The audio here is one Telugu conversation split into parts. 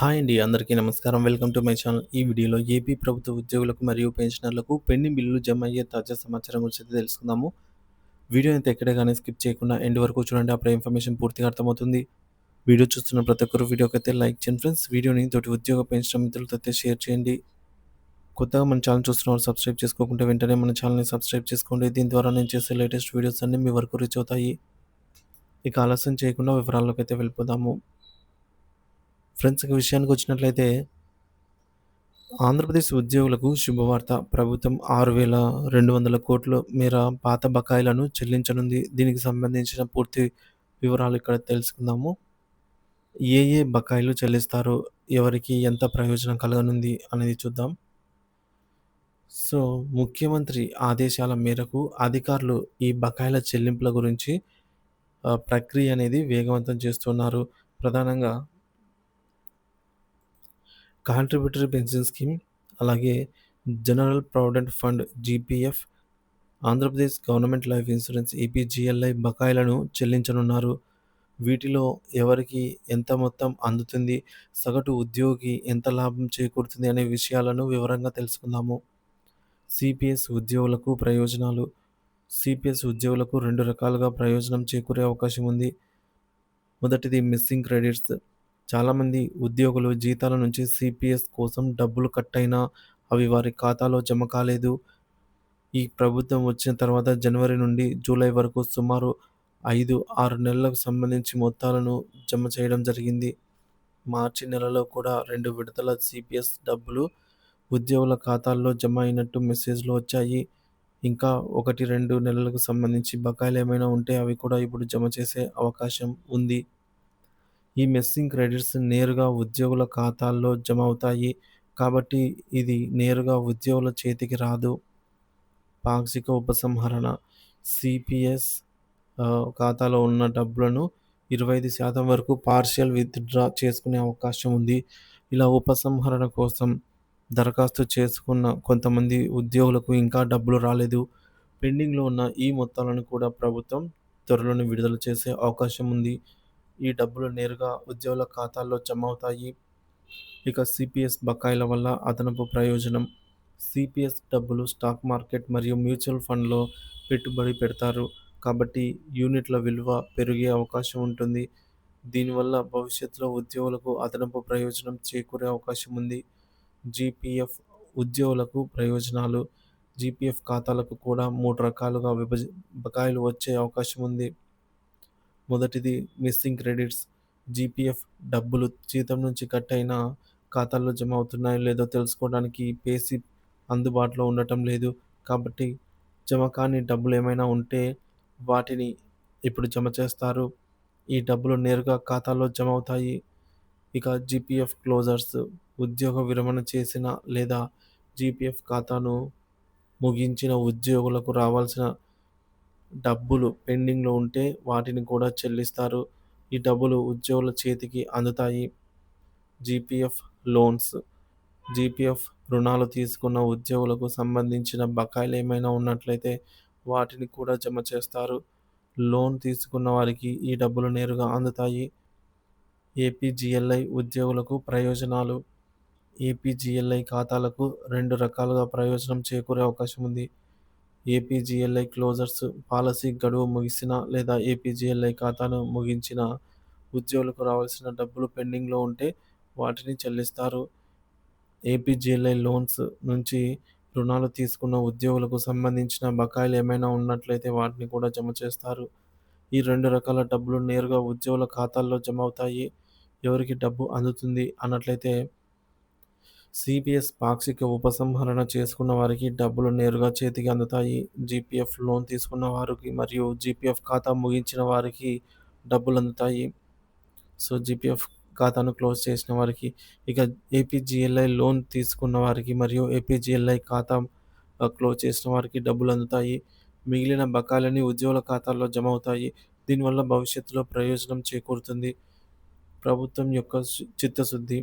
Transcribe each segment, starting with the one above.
హాయ్ అండి అందరికీ నమస్కారం. Welcome to my channel. ఈ వీడియోలో ఏపీ ప్రభుత్వ ఉద్యోగులకు మరియు పెన్షనర్లకు పెండింగ్ బిల్లులు జమ అయ్యే తాజా సమాచారం గురించి తెలుసుకుందాము. వీడియో అయితే ఎక్కడ కానీ స్కిప్ చేయకుండా ఎండ్ వరకు చూడండి అప్పుడు ఇన్ఫర్మేషన్ పూర్తిగా అర్థమవుతుంది. వీడియో చూస్తున్న ప్రతి ఒక్కరు వీడియోకి అయితే లైక్ చేయండి ఫ్రెండ్స్. వీడియోని తోటి ఉద్యోగ పెన్షన్ మిత్రులతో అయితే షేర్ చేయండి. కొత్తగా మన ఛానల్ చూస్తున్న సబ్స్క్రైబ్ చేసుకోకుంటే వెంటనే మన ఛానల్ని సబ్స్క్రైబ్ చేసుకోండి. దీని ద్వారా నేను చేసే లేటెస్ట్ వీడియోస్ అన్నీ మీ వరకు రీచ్ అవుతాయి. ఇక ఆలస్యం చేయకుండా వివరాల్లోకి అయితే వెళ్ళిపోదాము. ఫ్రెండ్స్ విషయానికి వచ్చినట్లయితే ఆంధ్రప్రదేశ్ ఉద్యోగులకు శుభవార్త. ప్రభుత్వం ఆరు వేల రెండు వందల కోట్ల మేర పాత బకాయిలను చెల్లించనుంది. దీనికి సంబంధించిన పూర్తి వివరాలు ఇక్కడ తెలుసుకుందాము. ఏ ఏ బకాయిలు చెల్లిస్తారు? ఎవరికి ఎంత ప్రయోజనం కలగనుంది? అనేది చూద్దాం. సో ముఖ్యమంత్రి ఆదేశాల మేరకు అధికారులు ఈ బకాయిల చెల్లింపుల గురించి ప్రక్రియ అనేది వేగవంతం చేస్తున్నారు. ప్రధానంగా కాంట్రిబ్యూటరీ పెన్షన్ స్కీమ్ అలాగే general provident fund GPF Andhra Pradesh government life insurance APGLI బకాయిలను చెల్లించనున్నారు. వీటిలో ఎవరికి ఎంత మొత్తం అందుతుంది సగటు ఉద్యోగి ఎంత లాభం చేకూరుతుంది అనే విషయాలను వివరంగా తెలుసుకుందాము. సిపిఎస్ ఉద్యోగులకు ప్రయోజనాలు. సిపిఎస్ ఉద్యోగులకు రెండు రకాలుగా ప్రయోజనం చేకూరే అవకాశం ఉంది. మొదటిది మిస్సింగ్ క్రెడిట్స్ చాలామంది ఉద్యోగులు జీతాల నుంచి సిపిఎస్ కోసం డబ్బులు కట్ అయినా అవి వారి ఖాతాలో జమ కాలేదు. ఈ ప్రభుత్వం వచ్చిన తర్వాత జనవరి నుండి జూలై వరకు సుమారు ఐదు ఆరు నెలలకు సంబంధించి మొత్తాలను జమ చేయడం జరిగింది. మార్చి నెలలో కూడా రెండు విడతల సిపిఎస్ డబ్బులు ఉద్యోగుల ఖాతాల్లో జమ అయినట్టు మెసేజ్లు వచ్చాయి. ఇంకా ఒకటి రెండు నెలలకు సంబంధించి బకాయిలు ఏమైనా ఉంటే అవి కూడా ఇప్పుడు జమ చేసే అవకాశం ఉంది. ఈ మెస్సింగ్ క్రెడిట్స్ నేరుగా ఉద్యోగుల ఖాతాల్లో జమ అవుతాయి కాబట్టి ఇది నేరుగా ఉద్యోగుల చేతికి రాదు. పాక్షిక ఉపసంహరణ. సిపిఎస్ ఖాతాలో ఉన్న డబ్బులను ఇరవై ఐదు శాతం వరకు పార్షియల్ విత్డ్రా చేసుకునే అవకాశం ఉంది. ఇలా ఉపసంహరణ కోసం దరఖాస్తు చేసుకున్న కొంతమంది ఉద్యోగులకు ఇంకా డబ్బులు రాలేదు. పెండింగ్లో ఉన్న ఈ మొత్తాలను కూడా ప్రభుత్వం త్వరలోనే విడుదల చేసే అవకాశం ఉంది. ఈ డబ్బులు నేరుగా ఉద్యోగుల ఖాతాల్లో జమ అవుతాయి ఇక సిపిఎస్ బకాయిల వల్ల అదనపు ప్రయోజనం. సిపిఎస్ డబ్బులు స్టాక్ మార్కెట్ మరియు మ్యూచువల్ ఫండ్లో పెట్టుబడి పెడతారు. కాబట్టి యూనిట్ల విలువ పెరిగే అవకాశం ఉంటుంది. దీనివల్ల భవిష్యత్తులో ఉద్యోగులకు అదనపు ప్రయోజనం చేకూరే అవకాశం ఉంది. జీపీఎఫ్ ఉద్యోగులకు ప్రయోజనాలు. జీపీఎఫ్ ఖాతాలకు కూడా మూడు రకాలుగా విభజ బకాయిలు వచ్చే అవకాశం ఉంది. మొదటిది మిస్సింగ్ క్రెడిట్స్ జీపీఎఫ్ డబ్బులు జీతం నుంచి కట్ అయిన ఖాతాల్లో జమ అవుతున్నాయో లేదో తెలుసుకోవడానికి పేసిప్ అందుబాటులో ఉండటం లేదు. కాబట్టి జమ కాని డబ్బులు ఏమైనా ఉంటే వాటిని ఇప్పుడు జమ చేస్తారు. ఈ డబ్బులు నేరుగా ఖాతాలో జమ అవుతాయి. ఇక జీపీఎఫ్ క్లోజర్స్ ఉద్యోగ విరమణ చేసిన లేదా జీపీఎఫ్ ఖాతాను ముగించిన ఉద్యోగులకు రావాల్సిన డబ్బులు పెండింగ్లో ఉంటే వాటిని కూడా చెల్లిస్తారు. ఈ డబ్బులు ఉద్యోగుల చేతికి అందుతాయి. GPF loans. జీపీఎఫ్ రుణాలు తీసుకున్న ఉద్యోగులకు సంబంధించిన బకాయిలు ఏమైనా ఉన్నట్లయితే వాటిని కూడా జమ చేస్తారు. లోన్ తీసుకున్న వారికి ఈ డబ్బులు నేరుగా అందుతాయి. ఏపీజీఎల్ఐ ఉద్యోగులకు ప్రయోజనాలు. ఏపీజీఎల్ఐ ఖాతాలకు రెండు రకాలుగా ప్రయోజనం చేకూరే అవకాశం ఉంది. ఏపీజీఎల్ఐ క్లోజర్స్ పాలసీ గడువు ముగిసిన లేదా ఏపీజీఎల్ఐ ఖాతాను ముగించిన ఉద్యోగులకు రావాల్సిన డబ్బులు పెండింగ్లో ఉంటే వాటిని చెల్లిస్తారు. ఏపీజీఎల్ఐ లోన్స్ నుంచి రుణాలు తీసుకున్న ఉద్యోగులకు సంబంధించిన బకాయిలు ఏమైనా ఉన్నట్లయితే వాటిని కూడా జమ చేస్తారు. ఈ రెండు రకాల డబ్బులు నేరుగా ఉద్యోగుల ఖాతాల్లో జమ అవుతాయి. ఎవరికి డబ్బు అందుతుంది అన్నట్లయితే సిపిఎస్ పాక్షిక ఉపసంహరణ చేసుకున్న వారికి డబ్బులు నేరుగా చేతికి అందుతాయి. జీపీఎఫ్ లోన్ తీసుకున్న వారికి మరియు జీపీఎఫ్ ఖాతా ముగించిన వారికి డబ్బులు అందుతాయి. సో జీపీఎఫ్ ఖాతాను క్లోజ్ చేసిన వారికి ఇక ఏపీజీఎల్ఐ లోన్ తీసుకున్న వారికి మరియు ఏపీజీఎల్ఐ ఖాతా క్లోజ్ చేసిన వారికి డబ్బులు అందుతాయి. మిగిలిన బకాయిలని ఉద్యోగుల ఖాతాల్లో జమ అవుతాయి. దీనివల్ల భవిష్యత్తులో ప్రయోజనం చేకూరుతుంది. ప్రభుత్వం యొక్క చిత్తశుద్ధి.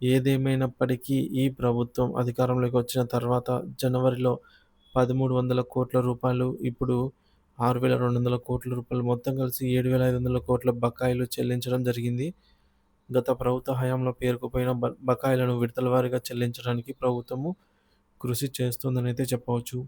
ఏదేమైనప్పటికీ ఈ ప్రభుత్వం అధికారంలోకి వచ్చిన తర్వాత జనవరిలో పదమూడు వందల కోట్ల రూపాయలు ఇప్పుడు ఆరు వేల రెండు వందల కోట్ల రూపాయలు మొత్తం కలిసి ఏడు వేల ఐదు వందల కోట్ల బకాయిలు చెల్లించడం జరిగింది గత ప్రభుత్వ హయాంలో పేరుకుపోయిన బ బకాయిలను విడతల వారీగా చెల్లించడానికి ప్రభుత్వము కృషి చేస్తుందనైతే చెప్పవచ్చు.